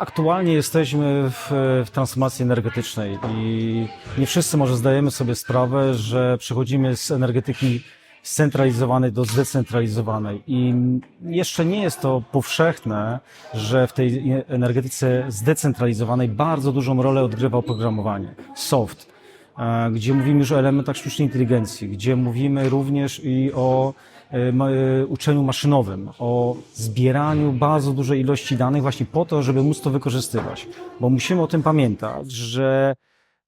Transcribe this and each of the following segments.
Aktualnie jesteśmy w, w transformacji energetycznej i nie wszyscy może zdajemy sobie sprawę, że przechodzimy z energetyki scentralizowanej do zdecentralizowanej. I jeszcze nie jest to powszechne, że w tej energetyce zdecentralizowanej bardzo dużą rolę odgrywa oprogramowanie, soft, e, gdzie mówimy już o elementach sztucznej inteligencji, gdzie mówimy również i o uczeniu maszynowym, o zbieraniu bardzo dużej ilości danych właśnie po to, żeby móc to wykorzystywać. Bo musimy o tym pamiętać, że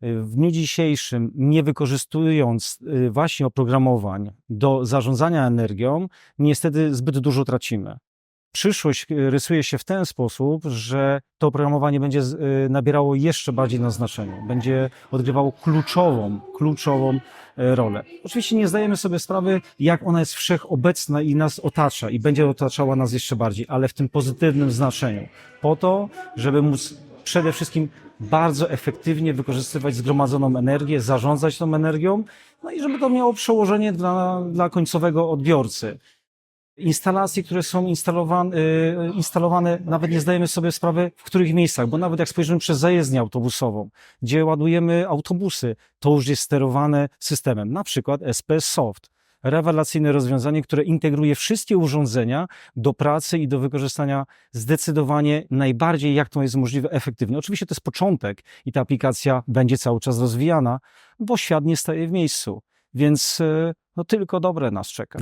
e, w dniu dzisiejszym, nie wykorzystując e, właśnie oprogramowań do zarządzania energią, niestety zbyt dużo tracimy. Przyszłość e, rysuje się w ten sposób, że to oprogramowanie będzie e, nabierało jeszcze bardziej na znaczeniu, będzie odgrywało kluczową, kluczową e, rolę. Oczywiście nie zdajemy sobie sprawy, jak ona jest wszechobecna i nas otacza i będzie otaczała nas jeszcze bardziej, ale w tym pozytywnym znaczeniu. Po to, żeby móc przede wszystkim bardzo efektywnie wykorzystywać zgromadzoną energię, zarządzać tą energią, no i żeby to miało przełożenie dla, dla końcowego odbiorcy. Instalacje, które są instalowane, y, instalowane, nawet nie zdajemy sobie sprawy, w których miejscach, bo nawet jak spojrzymy przez zajezdnię autobusową, gdzie ładujemy autobusy, to już jest sterowane systemem, na przykład SPS Soft. Rewelacyjne rozwiązanie, które integruje wszystkie urządzenia do pracy i do wykorzystania zdecydowanie najbardziej, jak to jest możliwe, efektywnie. Oczywiście to jest początek i ta aplikacja będzie cały czas rozwijana, bo świat nie staje w miejscu. Więc y, no, tylko dobre nas czeka.